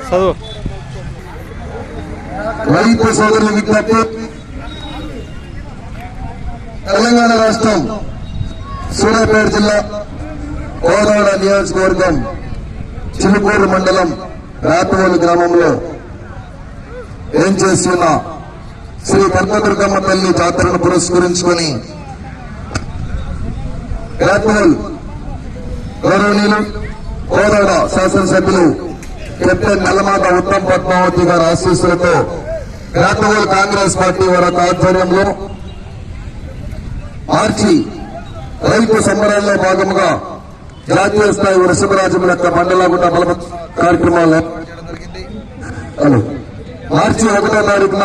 చదువు. రైతు సోదరుల విజ్ఞప్తి. తెలంగాణ రాష్ట్రం సూర్యాపేట జిల్లా కోదాడ నియోజకవర్గం చిలుకూరు మండలం రాతవోలు గ్రామంలో ఏం చేస్తున్న? శ్రీ కర్మదుర్గమ్మ తల్లి జాతరను పురస్కరించుకొని రాతవోల్ గౌరవనీయులు కోదాడ శాసనసభ్యులు కెప్టెన్ నల్లమాట ఉత్తమ్ పద్మావతి గారి ఆశీస్సులతో రాతవోల్ కాంగ్రెస్ పార్టీ వారి ఆధ్వర్యంలో మార్చి రైతు సంబరాల్లో భాగంగా జాతీయ స్థాయి వృషభరాజం యొక్క మండలగుండ బలప కార్యక్రమాలు హలో. మార్చి ఒకటో తారీఖున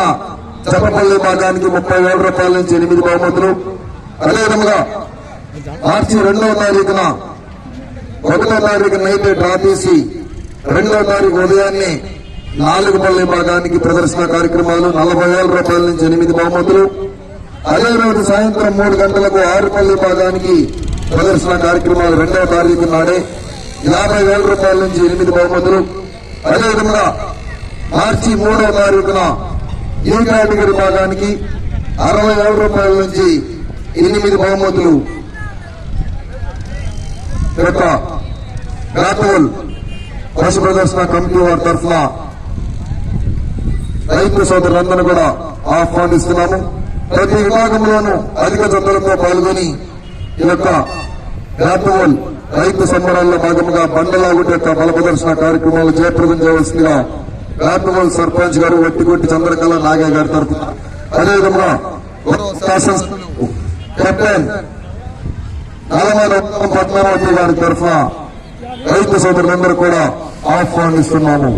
చెప్పపల్లి భాగానికి ముప్పై వేల రూపాయల నుంచి ఎనిమిది బహుమతులు అదేవిధంగా మార్చి రెండవ తారీఖున ఒకటో తారీఖు నైట్ డ్రా తీసి రెండవ తారీఖు ఉదయాన్నే నాలుగు పల్లె భాగానికి ప్రదర్శన కార్యక్రమాలు నలభై వేల రూపాయల నుంచి ఎనిమిది బహుమతులు. అదే రోజు సాయంత్రం మూడు గంటలకు ఆరుపల్లి భాగానికి ప్రదర్శన కార్యక్రమాలు రెండవ తారీఖు నాడే యాభై వేల రూపాయల నుంచి ఎనిమిది బహుమతులు. అదేవిధంగా మార్చి మూడవ తారీఖున ఈ కేటగిరీ భాగానికి అరవై వేల రూపాయల నుంచి ఎనిమిది బహుమతులు. యొక్క రాతోల్ ప్రదర్శన కమిటీ వారి తరఫున రైతు సోదరులందరూ కూడా ఆహ్వానిస్తున్నాము. ప్రతి విభాగంలోనూ అధిక జతలతో పాల్గొని ఈ యొక్క రాతోల్ రైతు సంబరాల్లో భాగంగా బండలాగుటి యొక్క బల ప్రదర్శన కార్యక్రమాలు జయప్రదం చేయవలసిందిగా రాతోల్ సర్పంచ్ గారు వట్టిగొట్టి చంద్రకళ నాగే గారి తరఫున అదేవిధంగా కెప్టెన్ పద్మావతి గారి తరఫున రైతు సోదరులందరూ కూడా ఆహ్వానిస్తున్నాము.